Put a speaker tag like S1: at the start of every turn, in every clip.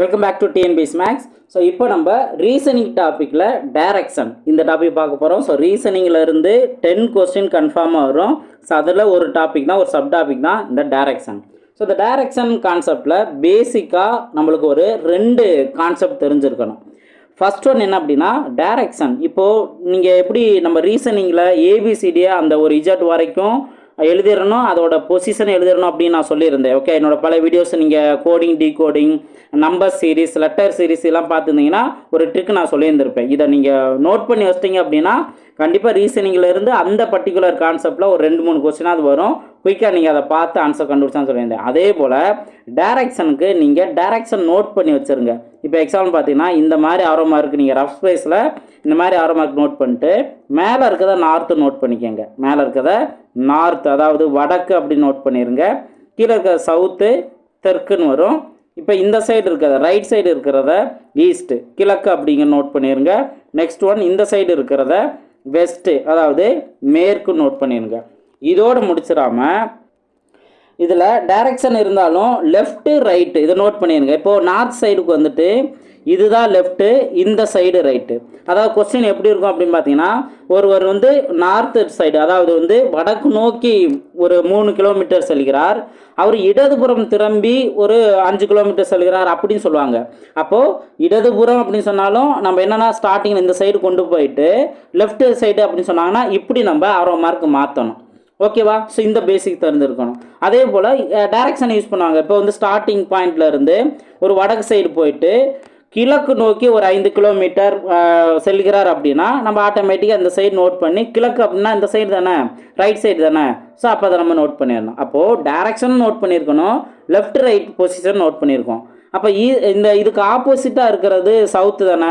S1: Welcome back to TNPS maths so இப்போ நம்ம reasoning டாப்பிக்கில் டைரக்ஷன் இந்த டாபிக் பார்க்க போகிறோம் ஸோ ரீசனிங்கில் இருந்து டென் கொஸ்டின் கன்ஃபார்மாக வரும். ஸோ அதில் ஒரு டாபிக் தான் ஒரு சப் டாபிக் தான் இந்த டைரக்ஷன் ஸோ இந்த டைரக்ஷன் கான்செப்டில் பேசிக்காக நம்மளுக்கு ஒரு ரெண்டு கான்செப்ட் தெரிஞ்சிருக்கணும். ஃபஸ்ட் ஒன் என்ன அப்படின்னா டைரக்ஷன் இப்போது நீங்கள் எப்படி நம்ம ரீசனிங்கில் ஏபிசிடியை அந்த ஒரு இஜட் வரைக்கும் எழுதிடணும் அதோட பொசிஷன் எழுதிடணும் அப்படின்னு நான் சொல்லியிருந்தேன். ஓகே என்னோட பல வீடியோஸ் நீங்கள் coding decoding number series letter series எல்லாம் பார்த்துருந்தீங்கன்னா ஒரு ட்ரிக் நான் சொல்லியிருந்திருப்பேன். இதை நீங்கள் நோட் பண்ணி வச்சிட்டிங்க அப்படின்னா கண்டிப்பாக ரீசனிங்லேருந்து அந்த பர்டிகுலர் கான்செப்டில் ஒரு ரெண்டு மூணு கொஸ்டினாவது வரும். குயிக்காக நீங்கள் அதை பார்த்து ஆன்சர் கண்டுபிடிச்சான்னு சொல்லியிருந்தேன். அதே போல் டேரக்ஷனுக்கு நீங்கள் டேரக்ஷன் நோட் பண்ணி வச்சுருங்க. இப்போ எக்ஸாம்பிள் பார்த்தீங்கன்னா இந்த மாதிரி ஆரோ மார்க் நீங்கள் ரஃப் ஸ்பேஸில் இந்த மாதிரி ஆரோ மார்க் நோட் பண்ணிட்டு மேலே இருக்கிறத நார்த்து நோட் பண்ணிக்கோங்க. மேலே இருக்கிறத நார்த் அதாவது வடக்கு அப்படின்னு நோட் பண்ணிடுங்க கீழே இருக்கிற சவுத்து தெற்குன்னு வரும். இப்போ இந்த சைடு இருக்கிறத ரைட் சைடு இருக்கிறத ஈஸ்ட்டு கிழக்கு அப்படிங்க நோட் பண்ணிடுங்க நெக்ஸ்ட் ஒன் இந்த சைடு இருக்கிறத வெஸ்ட்டு அதாவது மேற்கு நோட் பண்ணிடுங்க இதோடு முடிச்சிடாம இதில் டைரக்ஷன் இருந்தாலும் லெஃப்ட்டு ரைட்டு இதை நோட் பண்ணிடுங்க இப்போது நார்த் சைடுக்கு வந்துட்டு இதுதான் லெஃப்ட்டு இந்த சைடு ரைட்டு அதாவது கொஸ்டின் எப்படி இருக்கும் அப்படின்னு பார்த்தீங்கன்னா ஒருவர் வந்து நார்த்து சைடு அதாவது வந்து வடக்கு நோக்கி ஒரு மூணு கிலோமீட்டர் செல்கிறார். அவர் இடதுபுறம் திரும்பி ஒரு அஞ்சு கிலோமீட்டர் செல்கிறார் அப்படின்னு சொல்லுவாங்க. அப்போது இடதுபுறம் அப்படின்னு சொன்னாலும் நம்ம என்னென்னா ஸ்டார்டிங்கில் இந்த சைடு கொண்டு போயிட்டு லெஃப்ட் சைடு அப்படின்னு சொன்னாங்கன்னா இப்படி நம்ம ஆரோ மார்க் மாற்றணும் ஓகேவா ஸோ இந்த பேசிக் தெரிஞ்சிருக்கணும். அதே போல் டைரக்ஷன் யூஸ் பண்ணுவாங்க. இப்போ வந்து ஸ்டார்டிங் பாயிண்ட்லேருந்து ஒரு வடக்கு சைடு போயிட்டு கிழக்கு நோக்கி ஒரு ஐந்து கிலோமீட்டர் செல்கிறார் அப்படின்னா நம்ம ஆட்டோமேட்டிக்காக அந்த சைடு நோட் பண்ணி கிழக்கு அப்படின்னா இந்த சைடு தானே? ரைட் சைடு தானே? ஸோ அப்போ அதை நம்ம நோட் பண்ணிடணும். அப்போது டைரக்ஷன் நோட் பண்ணியிருக்கணும் லெஃப்ட் ரைட் பொசிஷன் நோட் பண்ணியிருக்கோம். அப்போ இந்த இதுக்கு ஆப்போசிட்டாக இருக்கிறது சவுத்து தானே?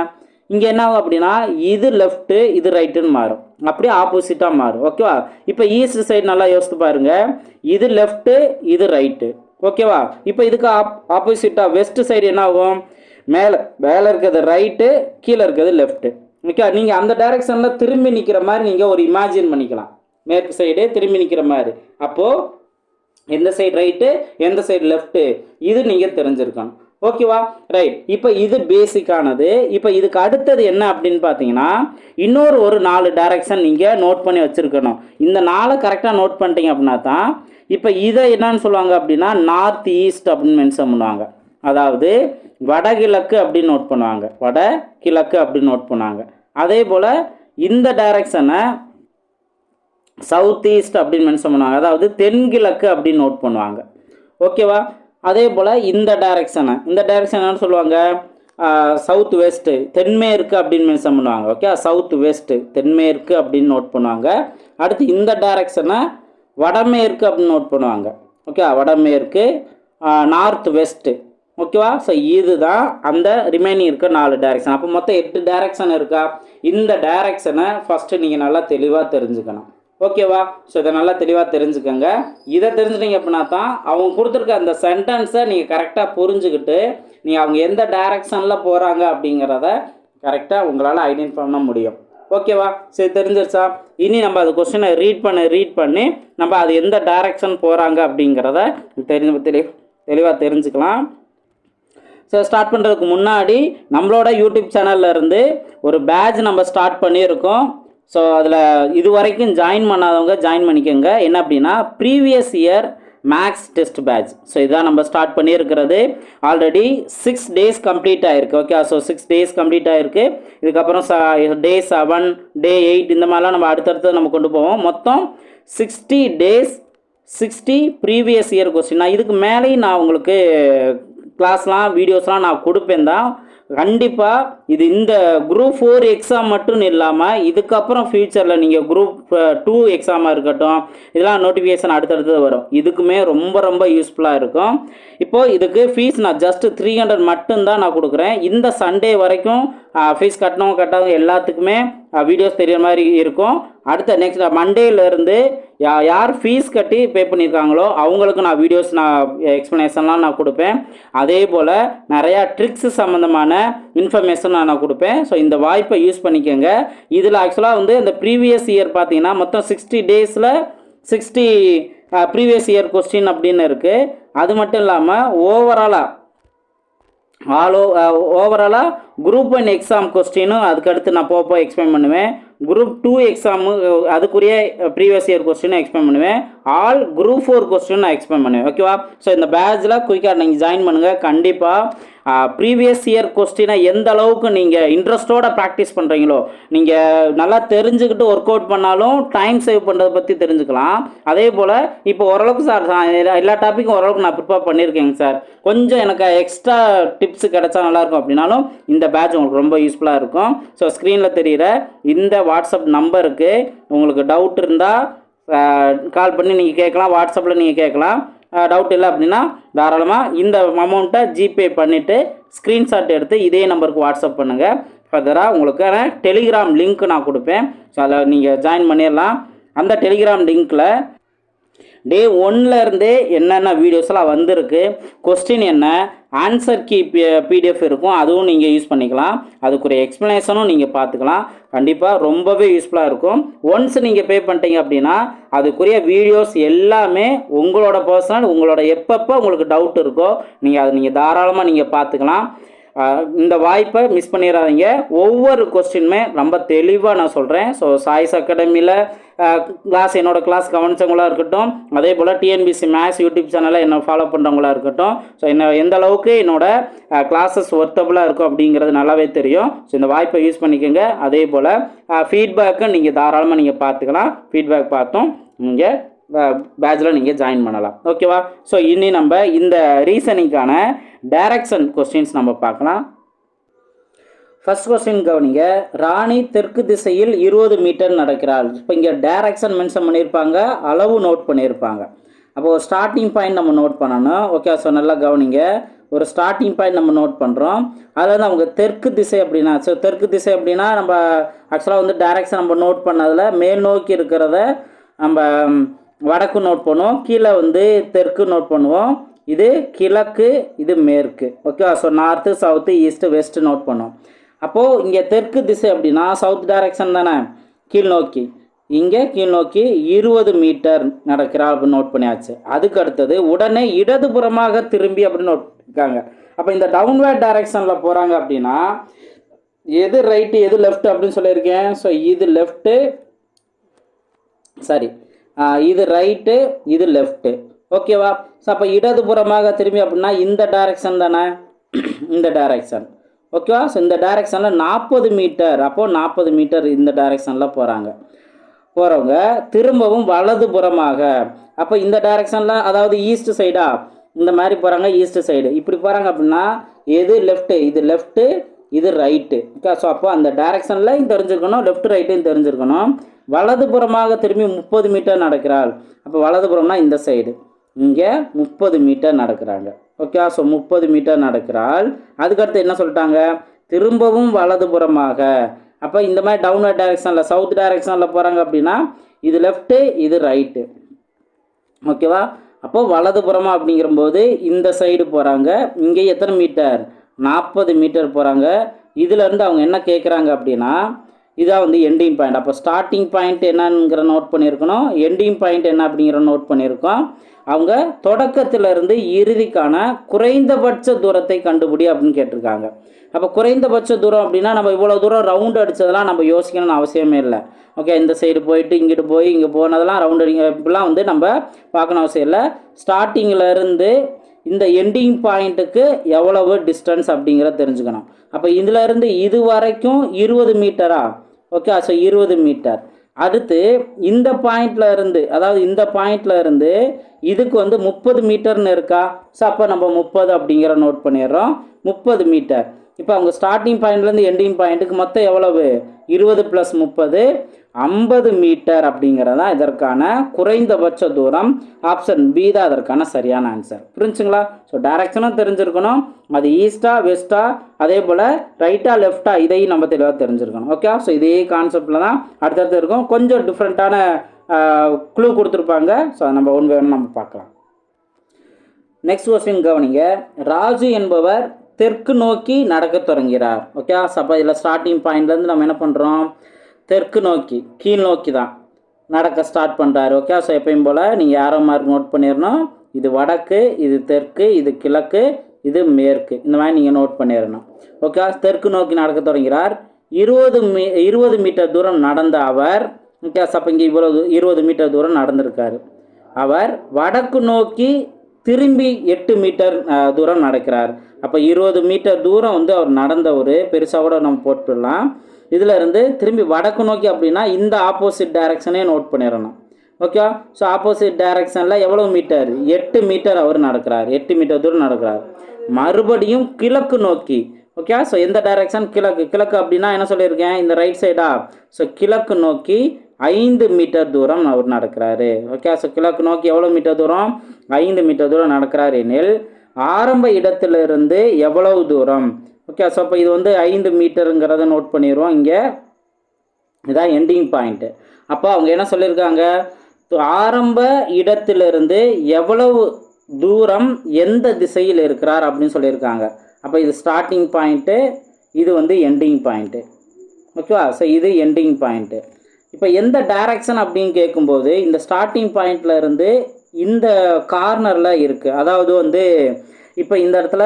S1: இங்கே என்ன ஆகும் அப்படின்னா இது லெஃப்ட்டு இது ரைட்டுன்னு மாறும். அப்படியே ஆப்போசிட்டாக மாறும். ஓகேவா இப்போ ஈஸ்ட் சைடு நல்லா யோசித்து பாருங்கள் இது லெஃப்ட்டு இது ரைட்டு ஓகேவா இப்போ இதுக்கு ஆப் ஆப்போசிட்டாக வெஸ்ட் சைடு என்ன ஆகும்? மேலே மேலே இருக்கிறது ரைட்டு கீழே இருக்கிறது லெஃப்ட்டு ஓகே நீங்கள் அந்த டைரெக்ஷனில் திரும்பி நிற்கிற மாதிரி நீங்கள் ஒரு இமேஜின் பண்ணிக்கலாம். மேற்கு சைடு திரும்பி நிற்கிற மாதிரி. அப்போது எந்த சைடு ரைட்டு எந்த சைடு லெஃப்ட்டு இது நீங்கள் தெரிஞ்சிருக்கணும். ஓகேவா ரைட் இப்போ இது பேசிக்கானது இப்போ இதுக்கு அடுத்தது என்ன அப்படின்னு பார்த்தீங்கன்னா இன்னொரு ஒரு நாலு டைரக்ஷன் நீங்கள் நோட் பண்ணி வச்சுருக்கணும். இந்த நாளை கரெக்டாக நோட் பண்ணிட்டீங்க அப்படின்னா தான் இப்போ இதை என்னன்னு சொல்லுவாங்க அப்படின்னா நார்த் ஈஸ்ட் அப்படின்னு மென்ஷன் பண்ணுவாங்க. அதாவது வடகிழக்கு அப்படின்னு நோட் பண்ணுவாங்க. வட கிழக்கு அப்படின்னு நோட் பண்ணுவாங்க. அதே போல் இந்த டைரக்ஷனை சவுத் ஈஸ்ட் அப்படின்னு மென்ஷன் பண்ணுவாங்க. அதாவது தென்கிழக்கு அப்படின்னு நோட் பண்ணுவாங்க. ஓகேவா அதே போல் இந்த டைரக்ஷனை இந்த டைரக்ஷன் என்னன்னு சொல்லுவாங்க? சவுத் வெஸ்ட்டு தென்மேற்கு அப்படின்னு மென்ஷன் பண்ணுவாங்க. ஓகே சவுத் வெஸ்ட்டு தென்மேற்கு அப்படின்னு நோட் பண்ணுவாங்க. அடுத்து இந்த டைரக்ஷனை வடமேற்கு அப்படின்னு நோட் பண்ணுவாங்க. ஓகே வடமேற்கு நார்த் வெஸ்ட்டு ஓகேவா? ஸோ இதுதான் அந்த ரிமைனிங் இருக்க நாலு டைரக்ஷன் அப்போ மொத்தம் எட்டு டைரக்ஷன் இருக்கா? இந்த டைரக்ஷனை ஃபஸ்ட்டு நீங்கள் நல்லா தெளிவாக தெரிஞ்சுக்கணும். ஓகேவா? ஸோ இதை நல்லா தெளிவாக தெரிஞ்சுக்கோங்க. இதை தெரிஞ்சுட்டீங்க அப்படின்னா தான் அவங்க கொடுத்துருக்க அந்த சென்டென்ஸை நீங்கள் கரெக்டாக புரிஞ்சுக்கிட்டு நீங்கள் அவங்க எந்த டைரக்ஷனில் போகிறாங்க அப்படிங்கிறத கரெக்டாக உங்களால் ஐடென்டிஃபை பண்ண முடியும். ஓகேவா? சரி தெரிஞ்சிருச்சா? இனி நம்ம அது கொஸ்டினை ரீட் பண்ண ரீட் பண்ணி. நம்ம அது எந்த டைரக்ஷன் போகிறாங்க அப்படிங்கிறத தெரிஞ்ச தெளி தெளிவாக தெரிஞ்சுக்கலாம். ஸோ ஸ்டார்ட் பண்ணுறதுக்கு முன்னாடி நம்மளோட யூடியூப் சேனல்ல இருந்து ஒரு பேட்ச் நம்ம ஸ்டார்ட் பண்ணியிருக்கோம். ஸோ அதில் இது வரைக்கும் ஜாயின் பண்ணாதவங்க ஜாயின் பண்ணிக்கோங்க. என்ன அப்படின்னா previous year maths test batch so இதான் நம்ம ஸ்டார்ட் பண்ணியிருக்கிறது. ஆல்ரெடி சிக்ஸ் டேஸ் கம்ப்ளீட் ஆகிருக்கு okay so six days complete ஆகிருக்கு இதுக்கப்புறம் ச டே செவன் டே எயிட் இந்த மாதிரிலாம் நம்ம அடுத்தடுத்து நம்ம கொண்டு போவோம். மொத்தம் sixty days sixty previous year question நான் இதுக்கு மேலேயும் நான் உங்களுக்கு கிளாஸ்லாம் வீடியோஸ்லாம் நான் கொடுப்பேன் தான் கண்டிப்பாக இது இந்த குரூப் ஃபோர் எக்ஸாம் மட்டும் இல்லாமல் இதுக்கப்புறம் ஃப்யூச்சரில் நீங்கள் குரூப் டூ எக்ஸாமாக இருக்கட்டும் இதெல்லாம் நோட்டிஃபிகேஷன் அடுத்தடுத்து வரும். இதுக்குமே ரொம்ப ரொம்ப யூஸ்ஃபுல்லாக இருக்கும். இப்போது இதுக்கு ஃபீஸ் நான் ஜஸ்ட்டு த்ரீ ஹண்ட்ரட் மட்டும்தான் நான் கொடுக்குறேன். இந்த சண்டே வரைக்கும் ஃபீஸ் கட்டணவங்க கட்டாதவங்க எல்லாத்துக்குமே வீடியோஸ் தெரியுற மாதிரி இருக்கும். அடுத்த நெக்ஸ்ட் மண்டேலேருந்து யா யார் ஃபீஸ் கட்டி பே பண்ணியிருக்காங்களோ அவங்களுக்கு நான் வீடியோஸ் நான் எக்ஸ்ப்ளனேஷன்லாம் நான் கொடுப்பேன். அதே போல் நிறையா ட்ரிக்ஸ் சம்மந்தமான இன்ஃபர்மேஷன் நான் நான் கொடுப்பேன். ஸோ இந்த வாய்ப்பை யூஸ் பண்ணிக்கோங்க. இதில் ஆக்சுவலாக வந்து இந்த ப்ரீவியஸ் இயர் பார்த்தீங்கன்னா மொத்தம் சிக்ஸ்டி டேஸில் சிக்ஸ்டி ப்ரீவியஸ் இயர் கொஸ்டின் அப்படின்னு இருக்குது அது மட்டும் இல்லாமல் ஓவராலாக ஆல் ஓவராலாக குரூப் ஒன் எக்ஸாம் கொஸ்டினும் அதுக்கடுத்து நான் போக போக எக்ஸ்பிளைன் பண்ணுவேன். குரூப் டூ எக்ஸாமு அதுக்குரிய ப்ரீவியஸ் இயர் கொஸ்டினும் எக்ஸ்பிளைன் பண்ணுவேன். ஆல் குரூப் ஃபோர் கொஸ்டின் நான் எக்ஸ்பிளைன் பண்ணுவேன். ஓகேவா ஸோ இந்த பேட்சில் குயிக்காக நீங்கள் ஜாயின் பண்ணுங்கள் கண்டிப்பாக ப்ரீவியஸ் இயர் கொஸ்டினை எந்த அளவுக்கு நீங்கள் இன்ட்ரெஸ்ட்டோட ப்ராக்டிஸ் பண்ணுறீங்களோ நீங்கள் நல்லா தெரிஞ்சுக்கிட்டு ஒர்க் அவுட் பண்ணாலும் டைம் சேவ் பண்ணுறதை பற்றி தெரிஞ்சுக்கலாம். அதே போல் இப்போ ஓரளவுக்கு சார் எல்லா டாப்பிக்கும் ஓரளவுக்கு நான் ப்ரிப்பேர் பண்ணியிருக்கேங்க சார் கொஞ்சம் எனக்கு எக்ஸ்ட்ரா டிப்ஸ் கிடைச்சா நல்லாயிருக்கும் அப்படின்னாலும் இந்த பேட்ச் உங்களுக்கு ரொம்ப யூஸ்ஃபுல்லாக இருக்கும். ஸோ ஸ்க்ரீனில் தெரிகிற இந்த வாட்ஸ்அப் நம்பருக்கு உங்களுக்கு டவுட் இருந்தால் கால் பண்ணி நீங்கள் கேட்கலாம். வாட்ஸ்அப்பில் நீங்கள் கேட்கலாம். டவுட் இல்லை அப்படின்னா தாராளமாக இந்த அமௌண்ட்டை ஜிபே பண்ணிவிட்டு ஸ்க்ரீன்ஷாட் எடுத்து இதே நம்பருக்கு வாட்ஸ்அப் பண்ணுங்கள் ஃபர்தராக உங்களுக்கான டெலிகிராம் லிங்க் நான் கொடுப்பேன். ஸோ அதில் நீங்கள் ஜாயின் பண்ணிடலாம் அந்த டெலிகிராம் லிங்க்கில் டே இருந்தே என்னென்ன வீடியோஸ்லாம் வந்திருக்கு? கொஸ்டின் என்ன? ஆன்சர் கீ பி பிடிஎஃப் இருக்கும். அதுவும் நீங்கள் யூஸ் பண்ணிக்கலாம். அதுக்குரிய எக்ஸ்ப்ளனேஷனும் நீங்கள் பார்த்துக்கலாம். கண்டிப்பாக ரொம்பவே யூஸ்ஃபுல்லாக இருக்கும். ஒன்ஸ் நீங்கள் பே பண்ணிட்டீங்க அப்படின்னா அதுக்குரிய வீடியோஸ் எல்லாமே உங்களோட பர்சனல் உங்களோட எப்பப்போ உங்களுக்கு டவுட் இருக்கோ நீங்கள் அதை நீங்கள் தாராளமாக நீங்கள் பார்த்துக்கலாம். இந்த வாய்ப்பை மிஸ் பண்ணிடாதீங்க ஒவ்வொரு கொஸ்டினுமே ரொம்ப தெளிவாக நான் சொல்கிறேன் ஸோ சாய்ஸ் அகாடமியில் கிளாஸ் என்னோடய கிளாஸ் கவனிச்சவங்களா இருக்கட்டும் அதே போல் டிஎன்பிசி மேத்ஸ் யூடியூப் சேனலை என்னை ஃபாலோ பண்ணுறவங்களா இருக்கட்டும் ஸோ என்ன எந்த அளவுக்கு என்னோடய கிளாஸஸ் ஒர்த்தபுளாக இருக்கும் அப்படிங்கிறது நல்லாவே தெரியும். ஸோ இந்த வாய்ப்பை யூஸ் பண்ணிக்கோங்க. அதே போல் ஃபீட்பேக்கு நீங்கள் தாராளமாக நீங்கள் பார்த்துக்கலாம். ஃபீட்பேக் பார்த்தோம். நீங்கள் பேட்சில் நீங்கள் ஜாயின் பண்ணலாம். ஓகேவா ஸோ இனி நம்ம இந்த ரீசனிங்கான டைரக்ஷன் கொஸ்டின்ஸ் நம்ம பார்க்கலாம். ஃபர்ஸ்ட் கொஸ்டின் கவனிங்க. ராணி தெற்கு திசையில் இருபது மீட்டர் நடக்கிறாள். இப்போ இங்கே டைரக்ஷன் மென்ஷன் பண்ணியிருப்பாங்க அளவு நோட் பண்ணியிருப்பாங்க. அப்போ ஒரு ஸ்டார்டிங் பாயிண்ட் நம்ம நோட் பண்ணணும். ஓகே ஸோ நல்லா கவனிங்க. ஒரு ஸ்டார்டிங் பாயிண்ட் நம்ம நோட் பண்ணுறோம் அது வந்து அவங்க தெற்கு திசை அப்படின்னா ஸோ தெற்கு திசை அப்படின்னா நம்ம ஆக்சுவலாக வந்து டைரக்ஷன் நம்ம நோட் பண்ணதில் மேல் நோக்கி இருக்கிறத நம்ம வடக்கு நோட் பண்ணுவோம். கீழே வந்து தெற்கு நோட் பண்ணுவோம். இது கிழக்கு இது மேற்கு. ஓகேவா so north south east west note பண்ணுவோம். அப்போது இங்கே தெற்கு திசை அப்படின்னா சவுத் டைரக்ஷன் தானே? கீழ் நோக்கி. இங்கே கீழ் நோக்கி இருபது மீட்டர் நடக்கிறா அப்படின்னு நோட் பண்ணியாச்சு. அதுக்கு அடுத்தது உடனே இடதுபுறமாக திரும்பி அப்படின்னு நோட் இருக்காங்க. அப்போ இந்த டவுன்வேர்ட் டைரக்ஷனில் போகிறாங்க அப்படின்னா எது ரைட்டு எது லெஃப்ட் அப்படின்னு சொல்லியிருக்கேன். ஸோ இது லெஃப்ட்டு சரி இது ரைட்டு இது லெஃப்ட்டு ஓகேவா ஸோ அப்போ இடதுபுறமாக திரும்பி அப்படின்னா இந்த டைரக்ஷன் தானே? இந்த டைரக்ஷன் ஓகேவா ஸோ இந்த டைரக்ஷனில் நாற்பது மீட்டர் அப்போது நாற்பது மீட்டர் இந்த டைரக்ஷனில் போகிறாங்க போகிறவங்க திரும்பவும் வலதுபுறமாக அப்போ இந்த டைரக்ஷனில் அதாவது ஈஸ்ட் சைடா இந்த மாதிரி போகிறாங்க ஈஸ்ட் சைடு இப்படி போகிறாங்க அப்படின்னா எது லெஃப்ட்டு இது லெஃப்ட்டு இது ரைட்டு ஓகே ஸோ அப்போ அந்த டைரக்ஷனில் தெரிஞ்சுக்கணும் லெஃப்ட் ரைட்டையும் தெரிஞ்சுருக்கணும். வலதுபுறமாக திரும்பி முப்பது மீட்டர் நடக்கிறாள். அப்போ வலதுபுறம்னா இந்த சைடு இங்கே முப்பது மீட்டர் நடக்கிறாங்க. ஓகே ஸோ முப்பது மீட்டர் நடக்கிறாள். அதுக்கடுத்து என்ன சொல்லிட்டாங்க? திரும்பவும் வலதுபுறமாக. அப்போ இந்த மாதிரி டவுன்வர்ட் டைரெக்ஷனில் சவுத் டைரெக்ஷனில் போகிறாங்க அப்படின்னா இது லெஃப்ட்டு இது ரைட்டு ஓகேவா அப்போ வலதுபுறமாக அப்படிங்கிறபோது இந்த சைடு போகிறாங்க இங்கே எத்தனை மீட்டர் நாற்பது மீட்டர் போகிறாங்க இதுலேருந்து அவங்க என்ன கேட்குறாங்க அப்படின்னா இதான் வந்து எண்டிங் பாயிண்ட் அப்போ ஸ்டார்டிங் பாயிண்ட் என்னங்கிற நோட் பண்ணியிருக்கணும். எண்டிங் பாயிண்ட் என்ன அப்படிங்கிற நோட் பண்ணியிருக்கோம். அவங்க தொடக்கத்திலிருந்து இறுதிக்கான குறைந்தபட்ச தூரத்தை கண்டுபிடி அப்படின்னு கேட்டிருக்காங்க. அப்போ குறைந்தபட்ச தூரம் அப்படின்னா நம்ம இவ்வளோ தூரம் ரவுண்ட் அடித்ததெல்லாம் நம்ம யோசிக்கணும்னு அவசியமே இல்லை. ஓகே இந்த சைடு போயிட்டு இங்கிட்டு போய் இங்கே போனதெல்லாம் ரவுண்ட் அடிங்க இப்படிலாம் வந்து நம்ம பார்க்கணும் அவசியம் இல்லை. ஸ்டார்டிங்கில் இருந்து இந்த எண்டிங் பாயிண்ட்டுக்கு எவ்வளவு டிஸ்டன்ஸ் அப்படிங்கிறத தெரிஞ்சுக்கணும். அப்போ இதுல இருந்து இது வரைக்கும் இருபது மீட்டரா ஓகே ஸோ இருபது மீட்டர் அடுத்து இந்த பாயிண்ட்ல இருந்து அதாவது இந்த பாயிண்ட்ல இருந்து இதுக்கு வந்து முப்பது மீட்டர்னு இருக்கா? ஸோ அப்போ நம்ம முப்பது அப்படிங்கிற நோட் பண்ணிடுறோம். முப்பது மீட்டர் இப்போ அவங்க ஸ்டார்டிங் பாயிண்ட்லேருந்து எண்டிங் பாயிண்ட்டுக்கு மொத்தம் எவ்வளவு? இருபது ப்ளஸ் முப்பது. ஐம்பது மீட்டர் அப்படிங்கிறது தான் இதற்கான குறைந்தபட்ச தூரம். ஆப்ஷன் பி தான் அதற்கான சரியான ஆன்சர் புரிஞ்சுங்களா? ஸோ டைரக்ஷனும் தெரிஞ்சிருக்கணும். அது ஈஸ்டா வெஸ்டா அதே போல் ரைட்டா லெஃப்டா இதையும் நம்ம தெளிவாக தெரிஞ்சிருக்கணும். ஓகே ஸோ இதே கான்செப்டில் தான் அடுத்தடுத்து இருக்கும். கொஞ்சம் டிஃப்ரெண்ட்டான க்ளூ கொடுத்துருப்பாங்க. ஸோ நம்ம ஒன்று வேணும் நம்ம பார்க்கலாம். நெக்ஸ்ட் கொஸ்டின் கவனிங்க. ராஜு என்பவர் தெற்கு நோக்கி நடக்கத் தொடங்கிறார் ஓகே சப்போ இதில் ஸ்டார்டிங் பாயிண்ட்லேருந்து நம்ம என்ன பண்ணுறோம் தெற்கு நோக்கி கீழ் நோக்கி தான் நடக்க ஸ்டார்ட் பண்ணுறாரு ஓகே ஸோ எப்பயும் போல் நீங்கள் யாரோ மார்க் நோட் பண்ணிடணும் இது வடக்கு இது தெற்கு இது கிழக்கு இது மேற்கு. இந்த மாதிரி நீங்கள் நோட் பண்ணிடணும் ஓகே தெற்கு நோக்கி நடக்க தொடங்கிறார் இருபது மீ இருபது மீட்டர் தூரம் நடந்த அவர் ஓகே அப்போ இங்கே இவ்வளவு இருபது மீட்டர் தூரம் நடந்திருக்காரு. அவர் வடக்கு நோக்கி திரும்பி எட்டு மீட்டர் தூரம் நடக்கிறார். அப்போ இருபது மீட்டர் தூரம் வந்து அவர் நடந்தவர் பெருசாக கூட நம்ம போட்டுடலாம். இதுல இருந்து திரும்பி வடக்கு நோக்கி அப்படின்னா இந்த ஆப்போசிட் டைரக்ஷனே நோட் பண்ணிடணும். ஓகே ஸோ ஆப்போசிட் டைரக்ஷனில் எவ்வளோ மீட்டர் எட்டு மீட்டர் அவர் நடக்கிறார். எட்டு மீட்டர் தூரம் நடக்கிறார். மறுபடியும் கிழக்கு நோக்கி. ஓகே ஸோ எந்த டைரக்ஷன் கிழக்கு. கிழக்கு அப்படின்னா என்ன சொல்லியிருக்கேன்? இந்த ரைட் சைடா ஸோ கிழக்கு நோக்கி ஐந்து மீட்டர் தூரம் அவர் நடக்கிறாரு. ஓகே ஸோ கிழக்கு நோக்கி எவ்வளோ மீட்டர் தூரம்? ஐந்து மீட்டர் தூரம் நடக்கிறார் எனில் ஆரம்ப இடத்திலிருந்து எவ்வளவு தூரம்? ஓகே ஸோ அப்போ இது வந்து ஐந்து மீட்டருங்கிறத நோட் பண்ணிடுவோம் இங்கே இதான் எண்டிங் பாயிண்ட்டு அப்போ அவங்க என்ன சொல்லியிருக்காங்க ஆரம்ப இடத்திலிருந்து எவ்வளவு தூரம் எந்த திசையில் இருக்கிறார் அப்படின்னு சொல்லியிருக்காங்க. அப்போ இது ஸ்டார்டிங் பாயிண்ட்டு இது வந்து எண்டிங் பாயிண்ட்டு ஓகேவா ஸோ இது எண்டிங் பாயிண்ட்டு இப்போ எந்த டைரக்ஷன் அப்படின்னு கேட்கும்போது இந்த ஸ்டார்டிங் பாயிண்ட்ல இருந்து இந்த கார்னரில் இருக்குது அதாவது வந்து இப்போ இந்த இடத்துல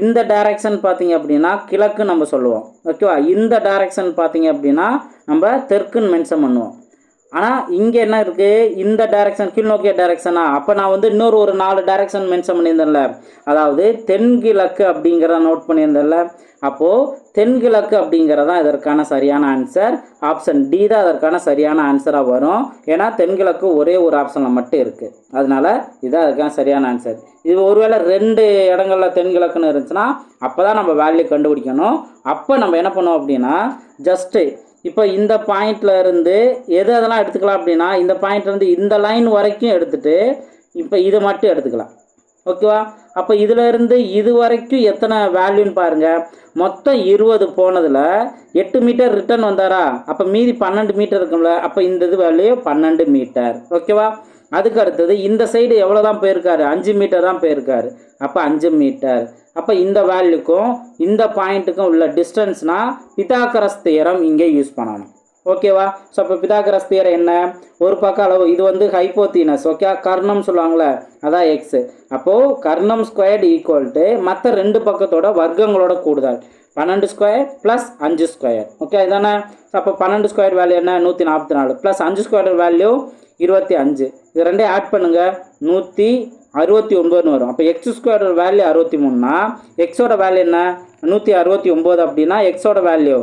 S1: இந்த டைரக்ஷன் பார்த்தீங்க அப்படின்னா கிழக்கு நம்ம சொல்லுவோம். ஓகேவா இந்த டைரக்ஷன் பார்த்தீங்க அப்படின்னா நம்ம தெற்குன்னு மென்ஷன் பண்ணுவோம். ஆனால் இங்கே என்ன இருக்குது இந்த டைரக்ஷன் கீழ்நோக்கிய டைரக்ஷனா அப்போ நான் வந்து இன்னொரு ஒரு நாலு டைரக்ஷன் மென்ஷன் பண்ணியிருந்தேன்ல. அதாவது தென்கிழக்கு அப்படிங்கிறத நோட் பண்ணியிருந்தேன்ல. அப்போது தென்கிழக்கு அப்படிங்கிறதான் இதற்கான சரியான ஆன்சர் ஆப்ஷன் டி தான் அதற்கான சரியான ஆன்சராக வரும். ஏன்னா தென்கிழக்கு ஒரே ஒரு ஆப்ஷனில் மட்டும் இருக்குது அதனால இதுதான் அதுக்கான சரியான ஆன்சர் இது ஒருவேளை ரெண்டு இடங்களில் தென்கிழக்குன்னு இருந்துச்சுன்னா அப்போ தான் நம்ம வேல்யூ கண்டுபிடிக்கணும். அப்போ நம்ம என்ன பண்ணுவோம் அப்படின்னா ஜஸ்ட்டு இப்போ இந்த பாயிண்ட்ல இருந்து எது அதெல்லாம் எடுத்துக்கலாம் அப்படின்னா இந்த பாயிண்ட்ல இருந்து இந்த லைன் வரைக்கும் எடுத்துட்டு இப்போ இதை மட்டும் எடுத்துக்கலாம். ஓகேவா? அப்போ இதுல இருந்து இது வரைக்கும் எத்தனை வேல்யூன்னு பாருங்க. மொத்தம் இருபது போனதுல எட்டு மீட்டர் ரிட்டர்ன் வந்தாரா? அப்போ மீதி பன்னெண்டு மீட்டர் இருக்கும்ல அப்போ இந்த இது வேல்யூ பன்னெண்டு மீட்டர் ஓகேவா? அதுக்கு அடுத்தது இந்த சைடு எவ்வளோ தான் போயிருக்காரு? அஞ்சு மீட்டர் தான் போயிருக்காரு. அப்போ அஞ்சு மீட்டர் அப்போ இந்த வேல்யூக்கும் இந்த பாயிண்ட்டுக்கும் உள்ள டிஸ்டன்ஸ்னால் பிதாகரஸ் தியரம் இங்கே யூஸ் பண்ணணும். ஓகேவா ஸோ அப்போ பிதாகரஸ் தியரம் என்ன? ஒரு பக்கம் அளவு இது வந்து ஹைப்போத்தீனஸ் ஓகே கர்ணம் சொல்லுவாங்களே அதான் எக்ஸ் அப்போது கர்ணம் ஸ்கொயர்டு ஈக்குவல் டு மற்ற ரெண்டு பக்கத்தோட வர்க்கங்களோட கூடுதல். பன்னெண்டு ஸ்கொயர் ப்ளஸ் அஞ்சு ஸ்கொயர் ஓகே இதானே? அப்போ பன்னெண்டு ஸ்கொயர் வேல்யூ என்ன? நூற்றி நாற்பத்தி நாலு. ப்ளஸ் அஞ்சு ஸ்கொயர் வேல்யூ இருபத்தி அஞ்சு. இது ரெண்டையும் ஆட் பண்ணுங்கள் நூற்றி அறுபத்தி ஒன்பதுன்னு வரும். அப்போ எக்ஸ் ஸ்கொயர் வேல்யூ அறுபத்தி மூணுனா எக்ஸோட வேல்யூ என்ன? நூற்றி அறுபத்தி ஒம்பது அப்படின்னா எக்ஸோட வேல்யூ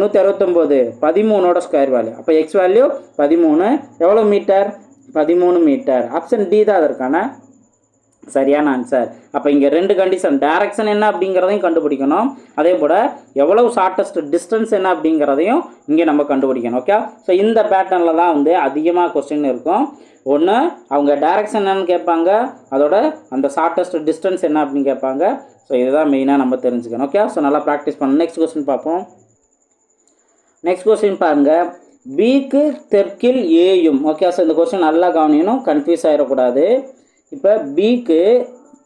S1: நூற்றி அறுபத்தொம்போது பதிமூணோட ஸ்கொயர் வேல்யூ அப்போ எக்ஸ் வேல்யூ பதிமூணு. எவ்வளோ மீட்டர் பதிமூணு மீட்டர் ஆப்ஷன் டி தான் அதற்கான சரியான ஆன்சர் அப்போ இங்கே ரெண்டு கண்டிஷன் டைரக்ஷன் என்ன அப்படிங்கிறதையும் கண்டுபிடிக்கணும். அதே போல் எவ்வளவு ஷார்ட்டஸ்ட் டிஸ்டன்ஸ் என்ன அப்படிங்கிறதையும் இங்கே நம்ம கண்டுபிடிக்கணும் ஓகே ஸோ இந்த பேட்டர்னில் தான் வந்து அதிகமாக கொஸ்டின் இருக்கும். ஒன்று அவங்க டைரக்ஷன் என்னன்னு கேட்பாங்க. அதோட அந்த ஷார்ட்டஸ்ட் டிஸ்டன்ஸ் என்ன அப்படின்னு கேட்பாங்க. ஸோ இதுதான் மெயினாக நம்ம தெரிஞ்சுக்கணும் ஓகே ஸோ நல்லா ப்ராக்டிஸ் பண்ணணும் நெக்ஸ்ட் கொஸ்டின் பார்ப்போம். நெக்ஸ்ட் கொஸ்டின் பாருங்கள் பிக்கு தெற்கில் ஏயும் ஓகே ஸோ இந்த கொஸ்டின் நல்லா கவனிக்கணும் கன்ஃபியூஸ் ஆகிடக்கூடாது இப்போ பிக்கு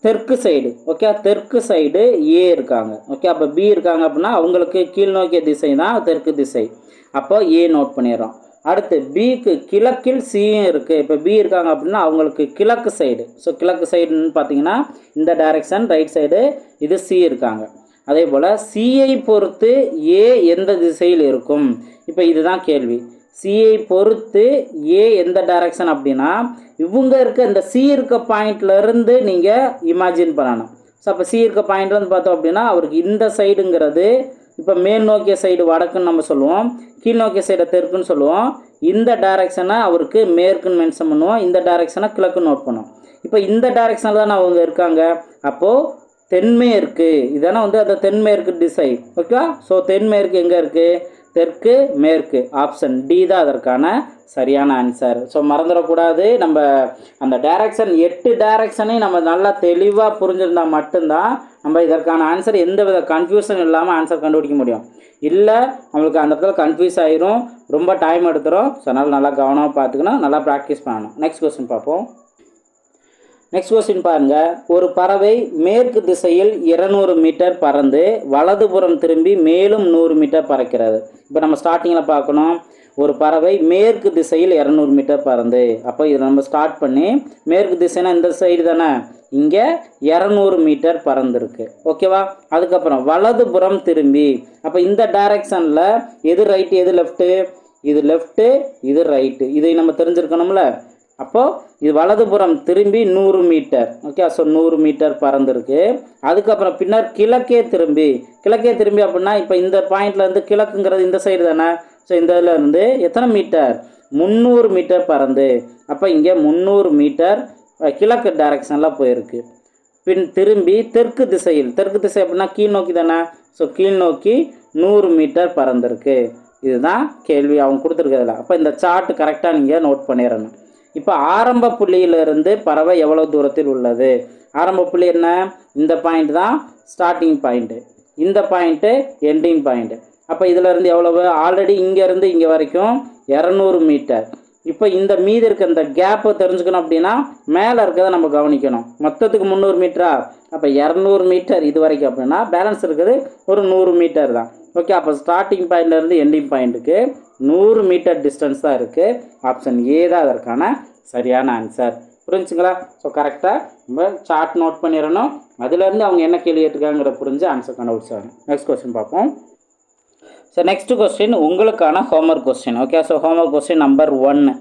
S1: தெற்கு சைடு ஓகே தெற்கு சைடு ஏ இருக்காங்க. ஓகே அப்போ பி இருக்காங்க அப்படின்னா அவங்களுக்கு கீழ் நோக்கிய திசை தான் தெற்கு திசை. அப்போ ஏ நோட் பண்ணிடுறோம். அடுத்து பிக்கு கிழக்கில் சியும் இருக்குது இப்போ பி இருக்காங்க அப்படின்னா அவங்களுக்கு கிழக்கு சைடு ஸோ கிழக்கு சைடுன்னு பார்த்தீங்கன்னா இந்த டைரக்ஷன் ரைட் சைடு இது சி இருக்காங்க. அதே போல் சியை பொறுத்து ஏ எந்த திசையில் இருக்கும்? இப்போ இதுதான் கேள்வி. சியை பொறுத்து ஏ எந்த டைரக்ஷன் அப்படின்னா இவங்க இருக்க இந்த சி இருக்க பாயிண்ட்லேருந்து நீங்கள் இமேஜின் பண்ணணும். ஸோ அப்போ சி இருக்க பாயிண்ட்லேருந்து பார்த்தோம் அப்படின்னா அவருக்கு இந்த சைடுங்கிறது இப்போ மேல் நோக்கிய சைடு வடக்குன்னு நம்ம சொல்லுவோம் கீழ் நோக்கிய சைடை தெற்குன்னு சொல்லுவோம் இந்த டைரக்ஷனை அவருக்கு மேற்குன்னு மென்ஷன் பண்ணுவோம் இந்த டைரக்ஷனை கிழக்கு நோட் பண்ணுவோம். இப்போ இந்த டைரக்ஷனில் தான் அவங்க இருக்காங்க? அப்போது தென்மேற்கு இதானே வந்து அந்த தென்மேற்கு டிசை ஓகே ஸோ தென்மேற்கு எங்கே இருக்குது தெற்கு மேற்கு. ஆப்ஷன் டி தான் அதற்கான சரியான ஆன்சர் ஸோ மறந்துடக்கூடாது. நம்ம அந்த டைரக்ஷன் எட்டு டைரக்ஷனையும் நம்ம நல்லா தெளிவாக புரிஞ்சிருந்தால் மட்டும்தான் நம்ம இதற்கான ஆன்சர் எந்த வித கன்ஃபியூஷன் இல்லாமல் ஆன்சர் கண்டுபிடிக்க முடியும். இல்லை நம்மளுக்கு அந்த இடத்துல கன்ஃபியூஸ் ஆயிரும். ரொம்ப டைம் எடுத்துரும். ஸோ அதனால் நல்லா கவனமாக பார்த்துக்கணும். நல்லா ப்ராக்டிஸ் பண்ணணும். நெக்ஸ்ட் கொஸ்டின் பார்ப்போம். நெக்ஸ்ட் கொஸ்டின் பாருங்க. ஒரு பறவை மேற்கு திசையில் இருநூறு மீட்டர் பறந்து வலதுபுறம் திரும்பி மேலும் நூறு மீட்டர் பறக்கிறது. இப்போ நம்ம ஸ்டார்டிங்கில் பார்க்கணும். ஒரு பறவை மேற்கு திசையில் இரநூறு மீட்டர் பறந்து. அப்போ இதை நம்ம ஸ்டார்ட் பண்ணி மேற்கு திசைனா இந்த சைடு தானே? இங்கே இரநூறு மீட்டர் பறந்துருக்கு. ஓகேவா அதுக்கப்புறம் வலதுபுறம் திரும்பி. அப்போ இந்த டைரக்ஷனில் எது ரைட்டு எது லெஃப்ட்டு இது லெஃப்ட்டு இது ரைட்டு இதை நம்ம தெரிஞ்சிருக்கணும்ல? அப்போது இது வலதுபுறம் திரும்பி நூறு மீட்டர். ஓகே ஸோ நூறு மீட்டர் பறந்துருக்கு. அதுக்கப்புறம் பின்னர் கிழக்கே திரும்பி கிழக்கே திரும்பி அப்படின்னா இப்போ இந்த பாயிண்ட்லேருந்து கிழக்குங்கிறது இந்த சைடு தானே? ஸோ இந்த இதுல இருந்து எத்தனை மீட்டர்? முந்நூறு மீட்டர் பறந்து. அப்போ இங்கே முந்நூறு மீட்டர் கிழக்கு டைரக்ஷனில் போயிருக்கு. பின் திரும்பி தெற்கு திசையில் தெற்கு திசை அப்படின்னா கீழ் நோக்கி தானே? ஸோ கீழ் நோக்கி நூறு மீட்டர் பறந்துருக்கு. இதுதான் கேள்வி அவங்க கொடுத்துருக்கிறதுல. அப்போ இந்த சார்ட் கரெக்டாக நீங்கள் நோட் பண்ணிடணும். இப்போ ஆரம்ப புள்ளியிலிருந்து பறவை எவ்வளோ தூரத்தில் உள்ளது? ஆரம்ப புள்ளி என்ன? இந்த பாயிண்ட் தான் ஸ்டார்டிங் பாயிண்ட்டு இந்த பாயிண்ட்டு எண்டிங் பாயிண்ட்டு அப்போ இதிலிருந்து எவ்வளவு? ஆல்ரெடி இங்கேருந்து இங்கே வரைக்கும் இரநூறு மீட்டர் இப்போ இந்த மீதி இருக்க இந்த கேப்பை தெரிஞ்சுக்கணும் அப்படின்னா மேலே இருக்கிறத நம்ம கவனிக்கணும். மொத்தத்துக்கு முந்நூறு மீட்டரா அப்போ இரநூறு மீட்டர் இது வரைக்கும் அப்படின்னா பேலன்ஸ் இருக்குது ஒரு நூறு மீட்டர் தான். ஓகே அப்போ ஸ்டார்டிங் பாயிண்ட்லேருந்து எண்டிங் பாயிண்ட்டுக்கு நூறு மீட்டர் டிஸ்டன்ஸ் தான் இருக்குது ஆப்ஷன் ஏ தான் அதற்கான சரியான ஆன்சர் புரிஞ்சுங்களா? ஸோ கரெக்டாக நம்ம சார்ட் நோட் பண்ணிடணும். அதுலேருந்து அவங்க என்ன கேள்வி கேட்டிருக்காங்கிற புரிஞ்சு ஆன்சர் கண்டுபிடிச்சாங்க நெக்ஸ்ட் கொஸ்டின் பார்ப்போம். ஸோ நெக்ஸ்ட் கொஸ்டின் உங்களுக்கான homework question okay so homework question number ஒன்று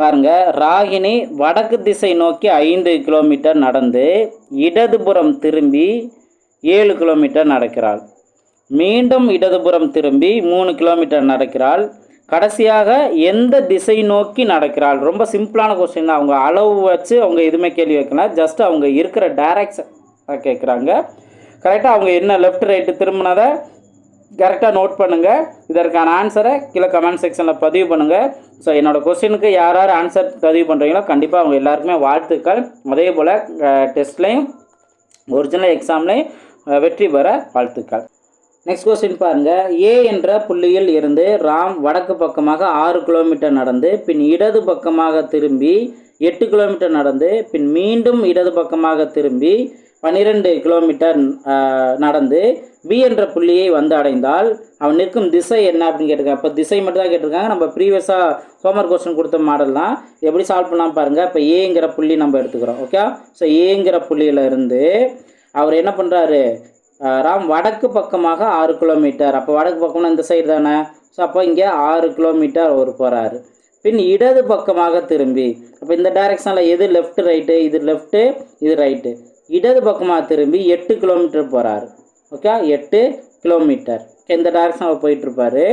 S1: பாருங்க ராகினி வடக்கு திசை நோக்கி ஐந்து கிலோமீட்டர் நடந்து இடதுபுறம் திரும்பி ஏழு கிலோமீட்டர் நடக்கிறாள். மீண்டும் இடதுபுறம் திரும்பி மூணு கிலோமீட்டர் நடக்கிறாள். கடைசியாக எந்த திசை நோக்கி நடக்கிறாள்? ரொம்ப சிம்பிளான கொஸ்டின் தான். அவங்க அளவு வச்சு அவங்க எதுவுமே கேள்வி வைக்கல. ஜஸ்ட் அவங்க இருக்கிற டைரக்ஷன் கேட்குறாங்க கரெக்டாக அவங்க என்ன லெஃப்ட் ரைட்டு திரும்பினதை கரெக்டாக நோட் பண்ணுங்கள் இதற்கான ஆன்சரை கீழே கமெண்ட் செக்ஷனில் பதிவு பண்ணுங்கள் ஸோ என்னோட கொஸ்டினுக்கு யார் யார் ஆன்சர் பதிவு பண்ணுறீங்களோ கண்டிப்பாக அவங்க எல்லாருக்குமே வாழ்த்துக்கள். அதே போல் டெஸ்ட்லேயும் ஒரிஜினல் எக்ஸாம்லேயும் வெற்றி பெற வாழ்த்துக்கள். நெக்ஸ்ட் கொஸ்டின் பாருங்க. ஏ என்ற புள்ளியில் இருந்து ராம் வடக்கு பக்கமாக ஆறு கிலோமீட்டர் நடந்து பின் இடது பக்கமாக திரும்பி எட்டு கிலோமீட்டர் நடந்து பின் மீண்டும் இடது பக்கமாக திரும்பி பன்னிரெண்டு கிலோமீட்டர் நடந்து பி என்ற புள்ளியை வந்து அடைந்தால் அவன் நிற்கும் திசை என்ன அப்படின்னு கேட்டிருக்காங்க. அப்போ திசை மட்டும் தான் கேட்டிருக்காங்க. நம்ம ப்ரீவியஸாக ஹோம்ஒர்க் கொஸ்டின் கொடுத்த மாடல் தான். எப்படி சால்வ் பண்ணலாம் பாருங்கள் இப்போ ஏங்கிற புள்ளி நம்ம எடுத்துக்கிறோம். ஓகே ஸோ ஏங்கிற புள்ளியில் இருந்து அவர் என்ன பண்ணுறாரு ராம் வடக்கு பக்கமாக ஆறு கிலோமீட்டர். அப்போ வடக்கு பக்கம்னா இந்த சைடு தானே? ஸோ அப்போ இங்கே ஆறு கிலோமீட்டர் அவர் போகிறாரு பின் இடது பக்கமாக திரும்பி. அப்போ இந்த டைரெக்ஷனில் எது லெஃப்ட் ரைட்டு இது லெஃப்ட்டு இது ரைட்டு இடது பக்கமாக திரும்பி எட்டு கிலோமீட்டர் போகிறாரு ஓகே எட்டு கிலோமீட்டர். இந்த டைரெக்ஷனில் போயிட்டுருப்பாரு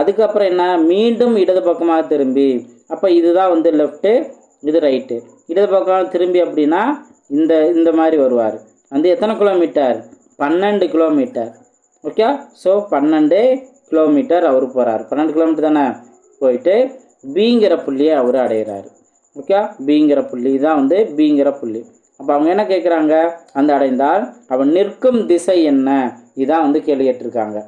S1: அதுக்கப்புறம் என்ன? மீண்டும் இடது பக்கமாக திரும்பி. அப்போ இதுதான் வந்து லெஃப்ட்டு இது ரைட்டு இடது பக்கம் திரும்பி அப்படின்னா இந்த இந்த மாதிரி வருவார். வந்து எத்தனை கிலோமீட்டர்? பன்னெண்டு கிலோமீட்டர் ஓகே ஸோ பன்னெண்டு கிலோமீட்டர் அவர் போகிறார் பன்னெண்டு கிலோமீட்டர் தானே? போயிட்டு பிங்கிற புள்ளியை அவர் அடைகிறார் ஓகே பிங்கிற புள்ளி தான் வந்து பிங்கிற புள்ளி. அப்போ அவங்க என்ன கேட்குறாங்க அந்த அடைந்தால் அவன் நிற்கும் திசை என்ன? இதான் வந்து கேள்வி கேட்டிருக்காங்க.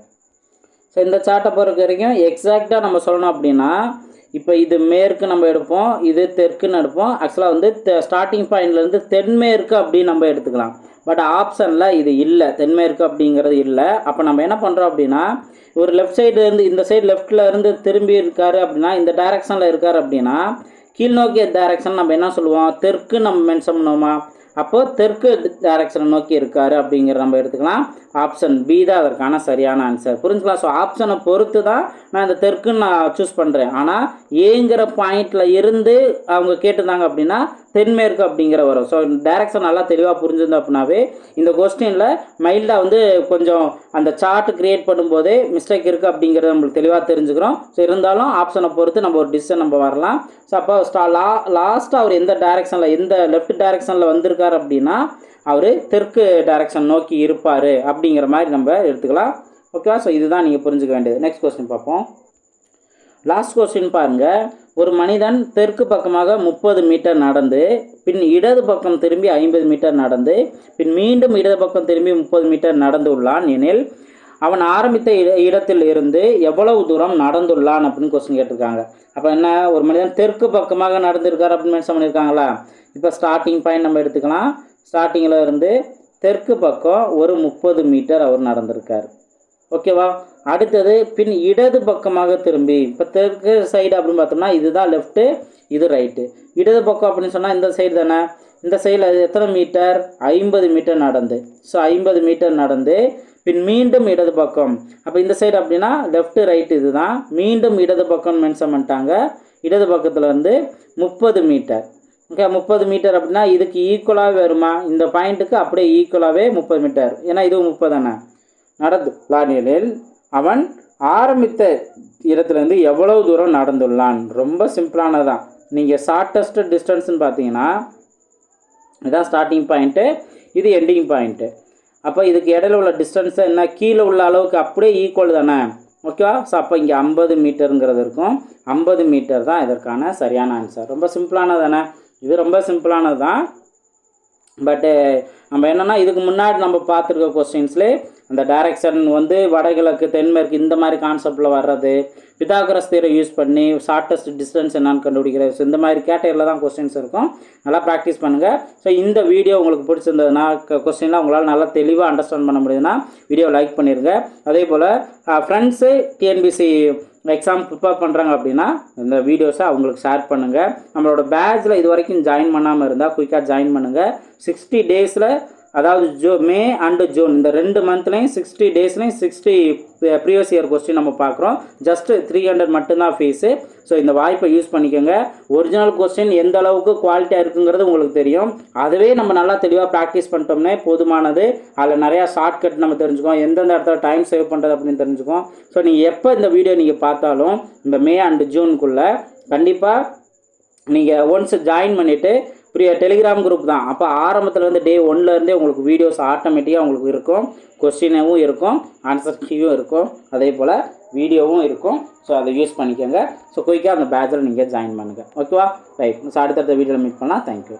S1: ஸோ இந்த சார்ட்டை பொறுத்த வரைக்கும் எக்ஸாக்டாக நம்ம சொல்லணும் அப்படின்னா இப்போ இது மேற்கு நம்ம எடுப்போம் இது தெற்குன்னு எடுப்போம். ஆக்சுவலாக வந்து ஸ்டார்டிங் பாயிண்ட்லேருந்து தென்மேற்கு அப்படின்னு நம்ம எடுத்துக்கலாம். பட் ஆப்ஷனில் இது இல்லை தென்மேற்கு அப்படிங்கிறது இல்லை. அப்போ நம்ம என்ன பண்ணுறோம் அப்படின்னா ஒரு லெஃப்ட் சைடு இருந்து இந்த சைடு லெஃப்ட்டில் இருந்து திரும்பி இருக்காரு அப்படின்னா இந்த டைரக்ஷனில் இருக்கார் அப்படின்னா கீழ்நோக்கிய டைரக்ஷன் நம்ம என்ன சொல்லுவோம்? தெற்கு நம்ம மென்ஷன் பண்ணுவோமா? அப்போது தெற்கு டைரக்ஷனை நோக்கி இருக்காரு அப்படிங்கிற நம்ம எடுத்துக்கலாம். ஆப்ஷன் பி தான் அதற்கான சரியான ஆன்சர் புரிஞ்சுக்கலாம் ஸோ ஆப்ஷனை பொறுத்து தான் நான் இந்த தெற்குன்னு நான் சூஸ் பண்ணுறேன் ஆனால் ஏங்கிற பாயிண்டில் இருந்து அவங்க கேட்டிருந்தாங்க அப்படின்னா தென்மேற்கு அப்படிங்கிற வரும். ஸோ டைரக்ஷன் நல்லா தெளிவாக புரிஞ்சிருந்தோம் அப்படின்னாவே இந்த கொஸ்டினில் மைல்டாக வந்து கொஞ்சம் அந்த சார்ட் கிரியேட் பண்ணும்போதே மிஸ்டேக் இருக்குது அப்படிங்கிறத நம்மளுக்கு தெளிவாக தெரிஞ்சுக்கிறோம். ஸோ இருந்தாலும் ஆப்ஷனை பொறுத்து நம்ம ஒரு டிசிஷன் நம்ம வரலாம். ஸோ அப்போ ஸ்டா லா லாஸ்ட்டாக அவர் எந்த டைரக்ஷனில் எந்த லெஃப்ட் டைரக்ஷனில் வந்திருக்காரு அப்படின்னா அவர் தெற்கு டைரக்ஷன் நோக்கி இருப்பார். அப்படிங்கிற மாதிரி நம்ம எடுத்துக்கலாம். ஓகேவா ஸோ இதுதான் நீங்கள் புரிஞ்சுக்க வேண்டியது. நெக்ஸ்ட் கொஸ்டின் பார்ப்போம். லாஸ்ட் கொஸ்டின் பாருங்க. ஒரு மனிதன் தெற்கு பக்கமாக முப்பது மீட்டர் நடந்து பின் இடது பக்கம் திரும்பி ஐம்பது மீட்டர் நடந்து பின் மீண்டும் இடது பக்கம் திரும்பி முப்பது மீட்டர் நடந்துள்ளான் எனில் அவன் ஆரம்பித்த இட இடத்தில் இருந்து எவ்வளவு தூரம் நடந்துள்ளான் அப்படின்னு கொஸ்டின் கேட்டிருக்காங்க. அப்போ என்ன ஒரு மனிதன் தெற்கு பக்கமாக நடந்திருக்கார் அப்படின்னு மென்ஷன் பண்ணியிருக்காங்களா? இப்போ ஸ்டார்டிங் பாயிண்ட் நம்ம எடுத்துக்கலாம். ஸ்டார்டிங்கில் இருந்து தெற்கு பக்கம் ஒரு முப்பது மீட்டர் அவர் நடந்திருக்கார். ஓகேவா அடுத்தது பின் இடது பக்கமாக திரும்பி இப்போ தெற்கு சைடு அப்படின்னு பார்த்தோம்னா இதுதான் லெஃப்ட்டு இது ரைட்டு இடது பக்கம் அப்படின்னு சொன்னால் இந்த சைடு தானே? இந்த சைடில் எத்தனை மீட்டர்? ஐம்பது மீட்டர் நடந்து. ஸோ ஐம்பது மீட்டர் நடந்து பின் மீண்டும் இடது பக்கம். அப்போ இந்த சைடு அப்படின்னா லெஃப்ட்டு ரைட் இதுதான். மீண்டும் இடது பக்கம் மென்ஷன் பண்ணிட்டாங்க. இடது பக்கத்தில் வந்து முப்பது மீட்டர். ஓகே முப்பது மீட்டர் அப்படின்னா இதுக்கு ஈக்குவலாகவே வருமா? இந்த பாயிண்ட்டுக்கு அப்படியே ஈக்குவலாகவே முப்பது மீட்டர். ஏன்னா இதுவும் முப்பது தானே? நடந்து. லானியலில் அவன் ஆரம்பித்த இடத்துலேருந்து எவ்வளவு தூரம் நடந்துள்ளான்? ரொம்ப சிம்பிளானதான் நீங்கள் ஷார்ட்டஸ்ட் டிஸ்டன்ஸ்னு பார்த்தீங்கன்னா இதான் ஸ்டார்டிங் பாயிண்ட்டு இது எண்டிங் பாயிண்ட்டு அப்போ இதுக்கு இடையில உள்ள டிஸ்டன்ஸை என்ன? கீழே உள்ள அளவுக்கு அப்படியே ஈக்குவல் தானே? ஓகேவா ஸோ அப்போ இங்கே ஐம்பது மீட்டருங்கிறது இருக்கும். ஐம்பது மீட்டர் தான் இதற்கான சரியான ஆன்சர் ரொம்ப சிம்பிளானது தானே? இது ரொம்ப சிம்பிளானது தான் பட்டு நம்ம என்னென்னா இதுக்கு முன்னாடி நம்ம பார்த்துருக்க கொஸ்டின்ஸ்லேயே அந்த டைரக்ஷன் வந்து வடகிழக்கு தென்மேற்கு இந்த மாதிரி கான்செப்டில் வர்றது பிதாகரஸ் தீரை யூஸ் பண்ணி ஷார்ட்டஸ்ட் டிஸ்டன்ஸ் என்னன்னு கண்டுபிடிக்கிறது. ஸோ இந்த மாதிரி கேட்டகரியில் தான் கொஸ்டின்ஸ் இருக்கும். நல்லா ப்ராக்டிஸ் பண்ணுங்கள் ஸோ இந்த வீடியோ உங்களுக்கு பிடிச்சிருந்ததுன்னா கொஸ்டின்லாம் உங்களால் நல்லா தெளிவாக அண்டர்ஸ்டாண்ட் பண்ண முடியுதுன்னா வீடியோ லைக் பண்ணிடுங்க அதே போல் ஃப்ரெண்ட்ஸு டிஎன்பிசி எக்ஸாம் ப்ரிப்பேர் பண்ணுறாங்க அப்படின்னா இந்த வீடியோஸை அவங்களுக்கு ஷேர் பண்ணுங்கள் நம்மளோட பேட்சில் இது வரைக்கும் ஜாயின் பண்ணாமல் இருந்தால் குயிக்காக ஜாயின் பண்ணுங்கள் சிக்ஸ்டி டேஸில் அதாவது ஜூ மே அண்டு ஜூன் இந்த ரெண்டு மந்த்லையும் சிக்ஸ்டி டேஸ்லேயும் சிக்ஸ்டி ப்ரீவியஸ் இயர் கொஸ்டின் நம்ம பார்க்குறோம். ஜஸ்ட் த்ரீ ஹண்ட்ரட் மட்டும்தான் ஃபீஸு ஸோ இந்த வாய்ப்பை யூஸ் பண்ணிக்கோங்க. ஒரிஜினல் கொஸ்டின் எந்த அளவுக்கு குவாலிட்டியாக இருக்குங்கிறது உங்களுக்கு தெரியும். அதுவே நம்ம நல்லா தெளிவாக ப்ராக்டிஸ் பண்ணிட்டோம்னே போதுமானது. அதில் நிறையா ஷார்ட்கட் நம்ம தெரிஞ்சுக்கோம் எந்தெந்த இடத்துல டைம் சேவ் பண்ணுறது அப்படின்னு தெரிஞ்சுக்கோம் ஸோ நீங்கள் எப்போ இந்த வீடியோ நீங்கள் பார்த்தாலும் இந்த மே அண்டு ஜூனுக்குள்ளே கண்டிப்பாக நீங்கள் ஒன்ஸ் ஜாயின் பண்ணிவிட்டு ப்ரிய டெலிகிராம் குரூப் தான். அப்போ ஆரம்பத்தில் இருந்து டே ஒன்லேருந்தே உங்களுக்கு வீடியோஸ் ஆட்டோமேட்டிக்காக உங்களுக்கு இருக்கும். கொஸ்டினாகவும் இருக்கும். ஆன்சர் கீயும் இருக்கும். அதே போல் வீடியோவும் இருக்கும். ஸோ அதை யூஸ் பண்ணிக்கோங்க. ஸோ குயிக்காக அந்த பேட்சில் நீங்கள் ஜாயின் பண்ணுங்கள் ஓகேவா ரைட் ஸோ அடுத்தடுத்த வீடியோவில் மீட் பண்ணலாம். தேங்க்யூ